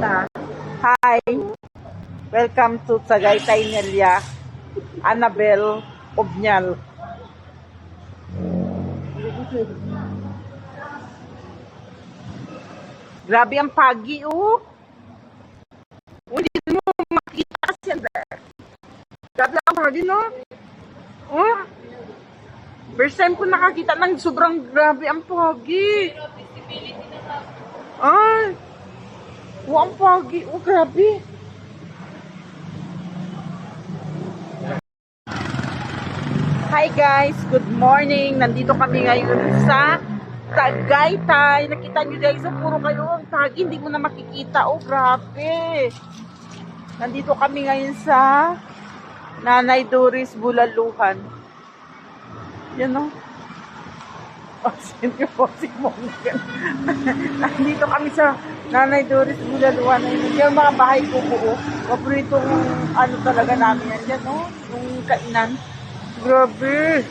na. Hi. Welcome to Tagaytay Nelia. Annabel Obnyal. Grabe ang pagi, oh. Hindi mo makita siya. Grabe ang pagi, no? Oh. First time ko nakakita ng sobrang grabe ang pagi. Ay. Oh, pagi. Oh, grabe. Hi guys, good morning. Nandito kami ngayon sa Tagaytay. Nakita niyo guys, oh, puro kayo ang pagi. Hindi mo na makikita. Oh, grabe. Nandito kami ngayon sa Nanay Doris Bulaluhan. Yan oh. Oh, sino po si Mongan? Nandito kami sa Nanay Doris Bulaluhan. Ayun, Yung mga bahay ko po. Paboritong ano talaga namin yan. Yan oh, yung kainan. Grabe.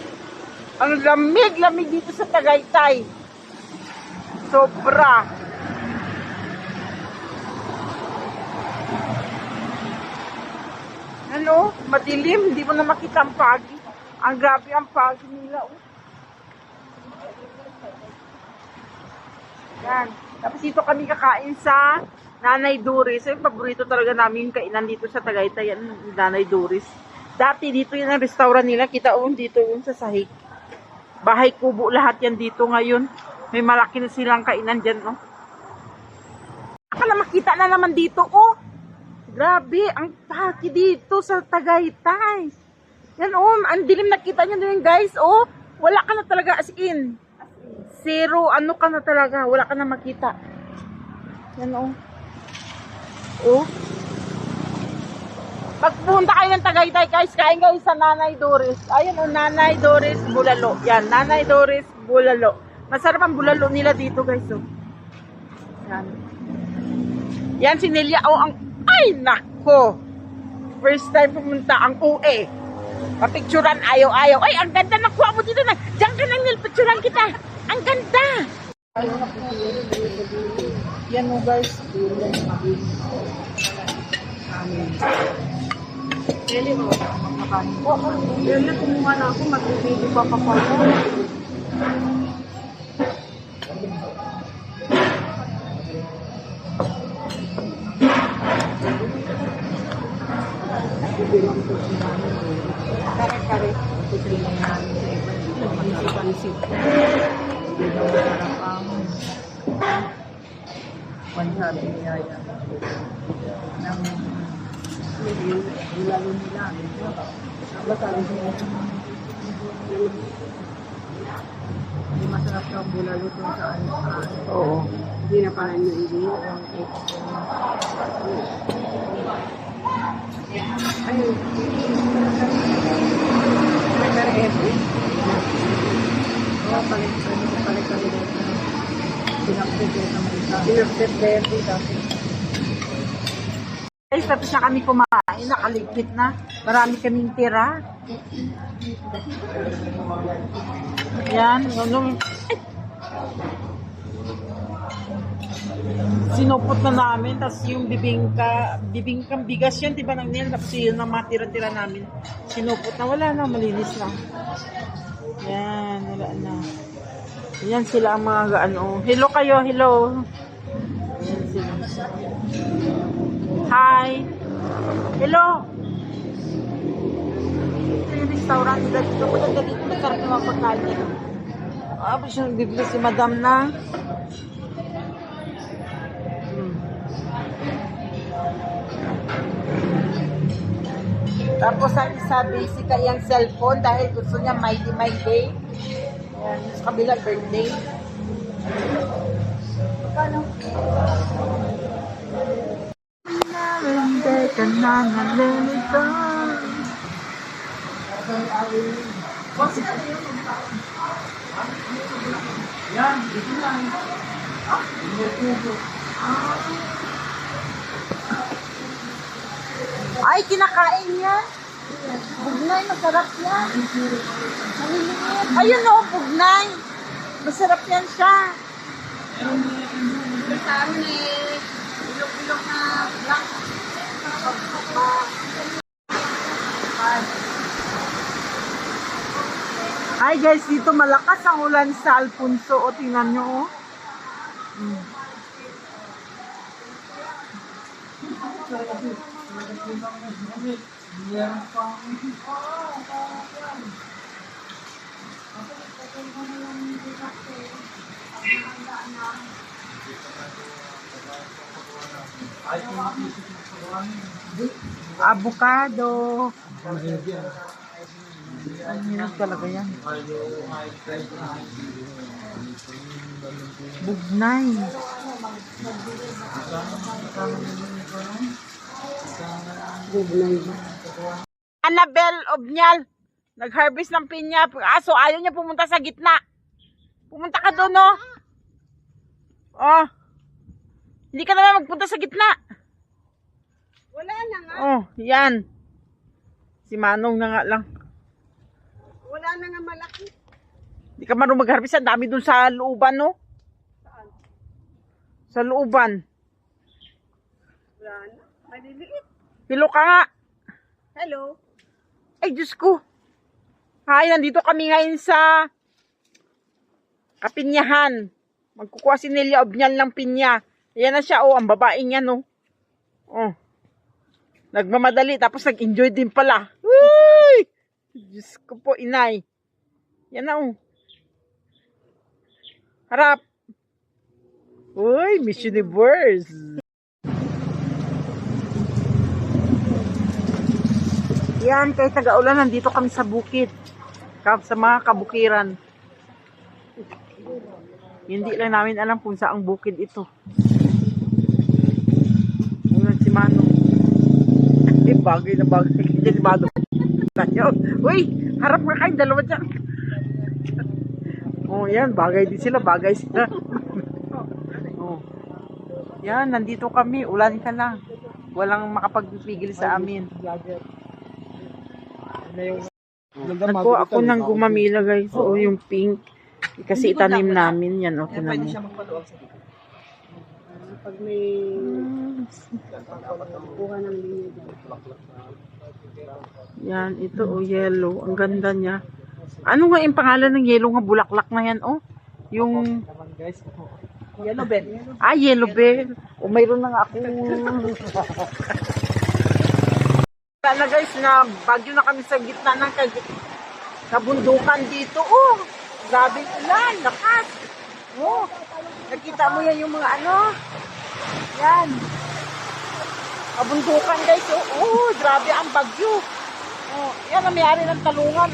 Ang lamig-lamig dito sa Tagaytay. Sobra. Ano? Madilim. Hindi mo na makita ang pagi. Ang grabe ang pagi nila. Oh. Yan. Tapos dito kami kakain sa Nanay Doris. Yung paborito talaga namin yung kainan dito sa Tagaytay. Yan, Nanay Doris. Dati dito yun ang restaurant nila. Kita oh, dito yun sa sahig. Bahay kubo lahat yan dito ngayon. May malaki na silang kainan dyan, no? Akala makita na naman dito, oh. Grabe, ang paki dito sa Tagaytay. Yan, oh. Ang dilim nakita nyo yun, guys, oh. Wala ka na talaga as in. Zero, ano ka na talaga. Wala ka na makita. Yan, oh. Oh. Pag pumunta kayo ng Tagaytay, guys, kain kayo sa Nanay Doris. Ayun, oh, Nanay Doris Bulalo. Yan, Nanay Doris Bulalo. Masarap ang bulalo nila dito, guys, oh. Yan. Yan, si Nelia, oh, ang, ay, nako. First time pumunta ang UE. Papicturan, ayaw-ayaw. Ay, ang ganda ng kuha mo dito na. Diyan ka nang nilpicturan kita. Ang ganda. Yan mo, guys. Mo, makakain. Oo, yun na, kumuha na ako, magbibili pa pa pa. Kare-kare. Pansit-pansit. Pansabi niya yan. Ng lalo nila. Basabi niya. Hindi masarap yung bulalo kung saan saan. Oo. Hindi na parang yung hindi. Ayun. May karehete. Oo, palit palit palit palit. Pinakpit din naman isa. Pinakpit din tapos. Guys, tapos na kami kumain, nakaligpit na. Marami kaming tira. Yan, nung sinupot na namin, tapos yung bibingka, bibingkang bigas yun, di ba, ng nil, tapos yun ang matira-tira namin. Sinupot na, wala na, malinis na. Yan, wala na. Yan sila ang mga, ano, hello kayo, hello. Hi. Hello. Ito restaurant nila dito. Maganda dito. Masarap yung mga pagkain. Ah, si madam na. Hmm. Tapos ang isa basic ay ang cellphone dahil gusto niya my day, sa kabila birthday. Magkano? Hindi ka na nalilito. Ay, kinakain niya. Bugnay, masarap yan. Maliliit. Ayun o, bugnay. Masarap yan siya. Kasama ni Ilok Hi guys, dito malakas ang ulan sa Alfonso. O, tingnan nyo, oh. Mm. Avocado. Ang hirap talaga yan. Bugnay. Annabel Obnyal. Nag-harvest ng pinya. Aso, ayaw niya pumunta sa gitna. Pumunta ka doon, no? Oh. Hindi ka naman magpunta sa gitna. Wala na nga. Oh, yan. Si Manong na nga lang. Wala na nga malaki. Hindi ka marunong mag-harvest. Ang dami dun sa looban, no? Sa looban. Wala na. Maliliit. Hilo ka nga. Hello. Ay, Diyos ko. Hi, nandito kami ngayon sa Kapinyahan. Magkukuha si Nelia Obnyal ng pinya. Ayan na siya, oh, ang babae niya, no. Oh. Nagmamadali, tapos nag-enjoy din pala. Uy! Diyos ko po, inay. Yan na, oh. Harap. Uy, Miss Universe. Yan, kay taga-ulan, nandito kami sa bukid. Sa mga kabukiran. Hindi lang namin alam kung saang bukid ito. Ulan si Mano. Eh, bagay na bagay. Hindi si Mano. Uy, harap ka kayo, dalawa dyan. Oh, yan, bagay din sila, bagay sila. oh. Yan, nandito kami, ulan ka lang. Walang makapagpigil sa amin. Nagkuha ako ng gumamila guys. O yung pink. Kasi itanim namin yan. O, tinan mo. Pag may kuha ng linya dyan. Yan, ito o yellow. Ang ganda niya. Ano nga yung pangalan ng yellow nga bulaklak na yan? Oh, yung... Yellow bell. Ah, yellow bell. O mayroon na nga ako. Sana guys, na bagyo na kami sa gitna ng kag- kabundukan dito. Oh, grabe ulan, lakas. Oh, nakita mo yan yung mga ano. Yan. Kabundukan guys. Oh, oh grabe ang bagyo. Oh, yan ang mayari ng talungan.